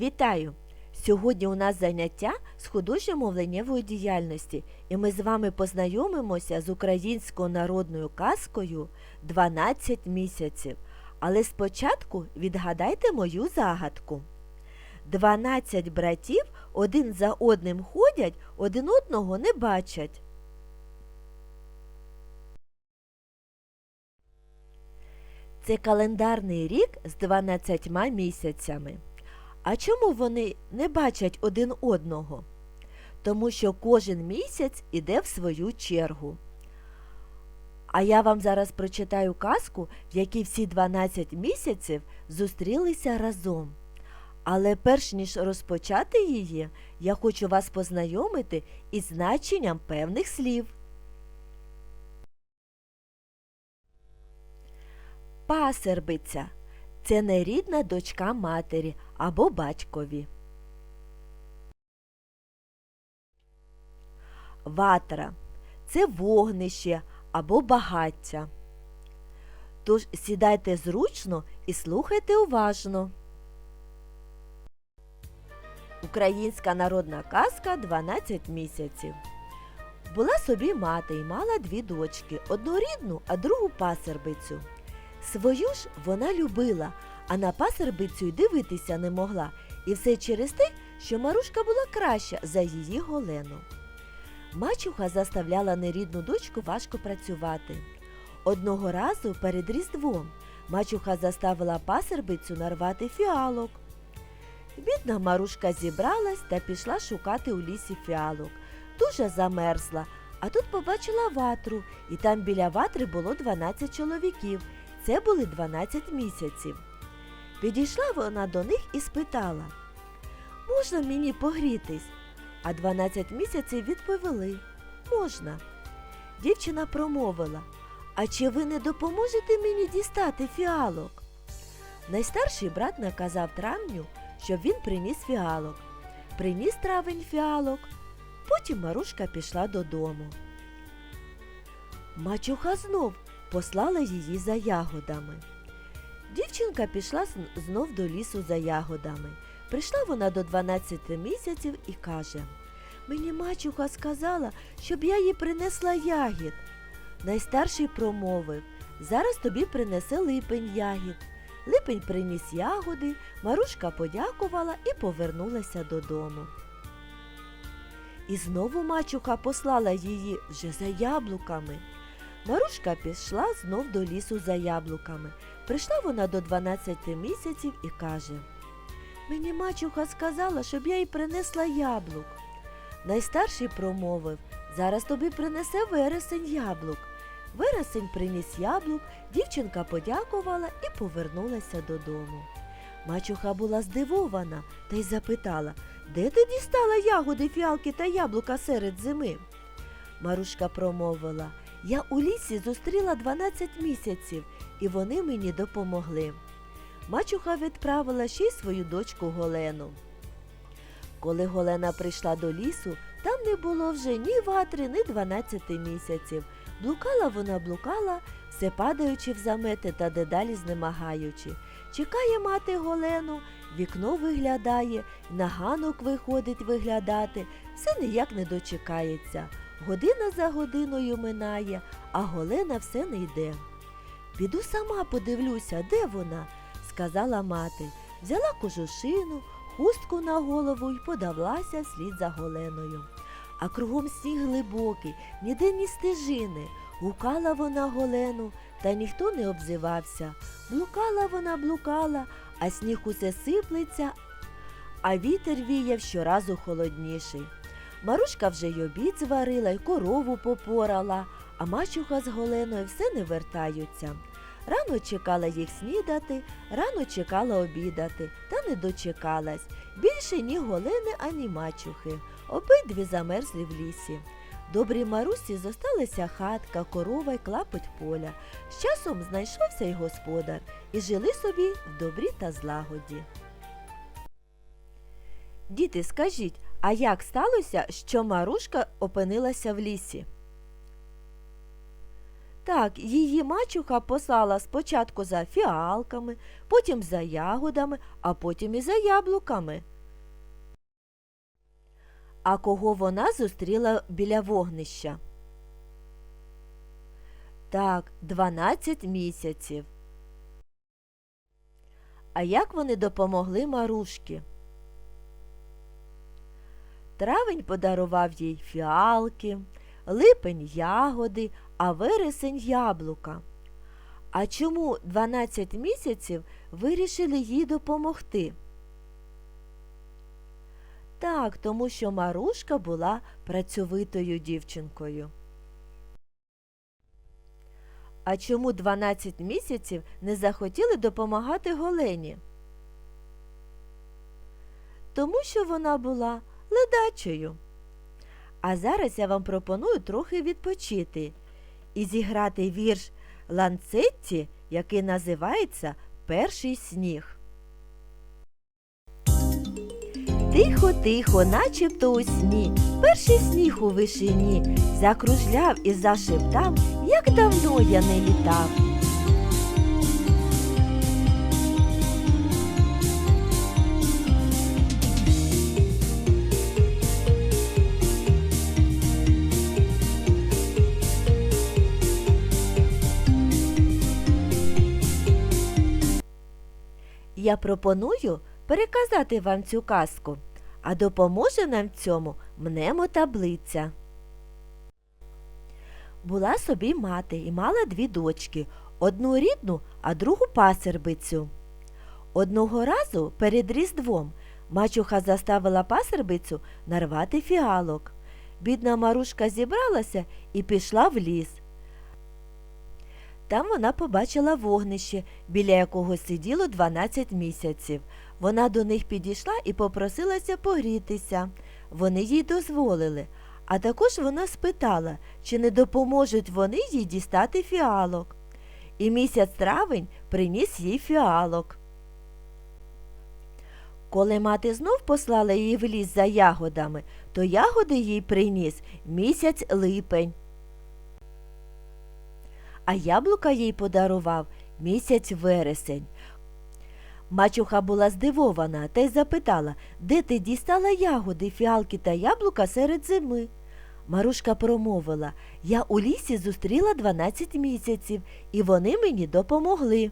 Вітаю! Сьогодні у нас заняття з художньо-мовленнєвої діяльності, і ми з вами познайомимося з українською народною казкою «12 місяців. Але спочатку відгадайте мою загадку. 12 братів один за одним ходять, один одного не бачать. Це календарний рік з 12 місяцями. А чому вони не бачать один одного? Тому що кожен місяць іде в свою чергу. А я вам зараз прочитаю казку, в якій всі 12 місяців зустрілися разом. Але перш ніж розпочати її, я хочу вас познайомити із значенням певних слів. Пасербиця це нерідна дочка матері або батькові. Ватра це вогнище або багаття. Тож сідайте зручно і слухайте уважно. Українська народна казка 12 місяців. Була собі мати і мала дві дочки, одну рідну, а другу пасербицю. Свою ж вона любила, а на пасербицю й дивитися не могла, і все через те, що Марушка була краща за її голену. Мачуха заставляла нерідну дочку важко працювати. Одного разу перед Різдвом мачуха заставила пасербицю нарвати фіалок. Бідна Марушка зібралась та пішла шукати у лісі фіалок. Дуже замерзла, а тут побачила ватру, і там біля ватри було 12 чоловіків. Це були 12 місяців. Підійшла вона до них і спитала Можна мені погрітись? А 12 місяців відповіли Можна. Дівчина промовила А чи ви не допоможете мені дістати фіалок? Найстарший брат наказав травню, щоб він приніс фіалок. Приніс травень фіалок. Потім Марушка пішла додому. Мачуха знов послала її за ягодами. Дівчинка пішла знов до лісу за ягодами. Прийшла вона до 12 місяців і каже Мені мачуха сказала, щоб я їй принесла ягід. Найстарший промовив Зараз тобі принесе липень ягід. Липень приніс ягоди, Марушка подякувала і повернулася додому. І знову мачуха послала її вже за яблуками. Марушка пішла знов до лісу за яблуками. Прийшла вона до 12 місяців і каже Мені мачуха сказала, щоб я їй принесла яблук. Найстарший промовив Зараз тобі принесе вересень яблук. Вересень приніс яблук, дівчинка подякувала і повернулася додому. Мачуха була здивована та й запитала, де ти дістала ягоди, фіалки та яблука серед зими? Марушка промовила, я у лісі зустріла 12 місяців, і вони мені допомогли. Мачуха відправила ще й свою дочку Голену. Коли Голена прийшла до лісу, там не було вже ні ватри, ні 12 місяців. Блукала вона блукала, все падаючи в замети та дедалі знемагаючи. Чекає мати Голену, вікно виглядає, на ганок виходить виглядати, все ніяк не дочекається. Година за годиною минає, а Голена все не йде. Піду сама подивлюся, де вона, сказала мати. Взяла кожушину, хустку на голову й подавлася вслід за Голеною. А кругом сніг глибокий, ніде ні стежини. Гукала вона Голену, та ніхто не обзивався. Блукала вона, блукала, а сніг усе сиплеться, а вітер віяв щоразу холодніший. Марушка вже й обід зварила, й корову попорала, а мачуха з Голеною все не вертаються. Рано чекала їх снідати, рано чекала обідати, та не дочекалась. Більше ні Голени, ані мачухи. Обидві замерзли в лісі. Добрій Марусі зосталася хатка, корова й клапоть поля. З часом знайшовся й господар, і жили собі в добрі та злагоді. Діти, скажіть, а як сталося, що Марушка опинилася в лісі? Так, її мачуха послала спочатку за фіалками, потім за ягодами, а потім і за яблуками. А кого вона зустріла біля вогнища? Так, 12 місяців. А як вони допомогли Марушки? Травень подарував їй фіалки, липень ягоди, а вересень яблука. А чому 12 місяців вирішили їй допомогти? Так, тому що Марушка була працьовитою дівчинкою. А чому 12 місяців не захотіли допомагати Голені? Тому що вона була ледачою. А зараз я вам пропоную трохи відпочити і зіграти вірш Ланцетті, який називається Перший сніг. Тихо, тихо, начебто у сні, перший сніг у вишині закружляв і зашептав, як давно я не літав. Я пропоную переказати вам цю казку, а допоможе нам в цьому мнемотаблиця. Була собі мати і мала дві дочки, одну рідну, а другу пасербицю. Одного разу перед Різдвом мачуха заставила пасербицю нарвати фіалок. Бідна Марушка зібралася і пішла в ліс. Там вона побачила вогнище, біля якого сиділо 12 місяців. Вона до них підійшла і попросилася погрітися. Вони їй дозволили. А також вона спитала, чи не допоможуть вони їй дістати фіалок. І місяць травень приніс їй фіалок. Коли мати знов послала її в ліс за ягодами, то ягоди їй приніс місяць липень. А яблука їй подарував місяць вересень. Мачуха була здивована та й запитала, де ти дістала ягоди, фіалки та яблука серед зими. Марушка промовила Я у лісі зустріла 12 місяців, і вони мені допомогли.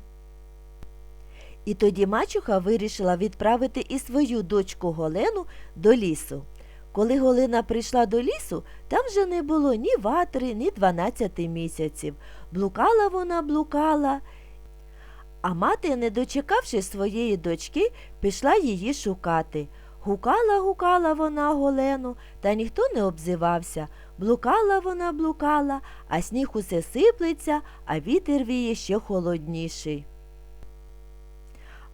І тоді мачуха вирішила відправити і свою дочку Голену до лісу. Коли Голина прийшла до лісу, там вже не було ні ватри, ні 12 місяців. Блукала вона, блукала. А мати, не дочекавши своєї дочки, пішла її шукати. Гукала, гукала вона Голену, та ніхто не обзивався. Блукала вона, блукала, а сніг усе сиплеться, а вітер віє ще холодніший.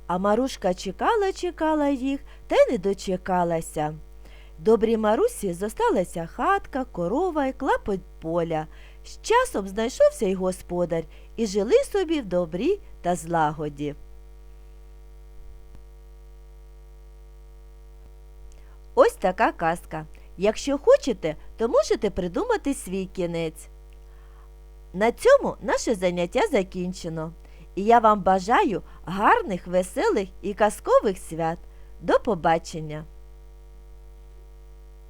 А Марушка чекала, чекала їх, та й не дочекалася. Добрій Марусі зосталася хатка, корова й клапоть поля. З часом знайшовся й господар, і жили собі в добрі та злагоді. Ось така казка. Якщо хочете, то можете придумати свій кінець. На цьому наше заняття закінчено. І я вам бажаю гарних, веселих і казкових свят. До побачення!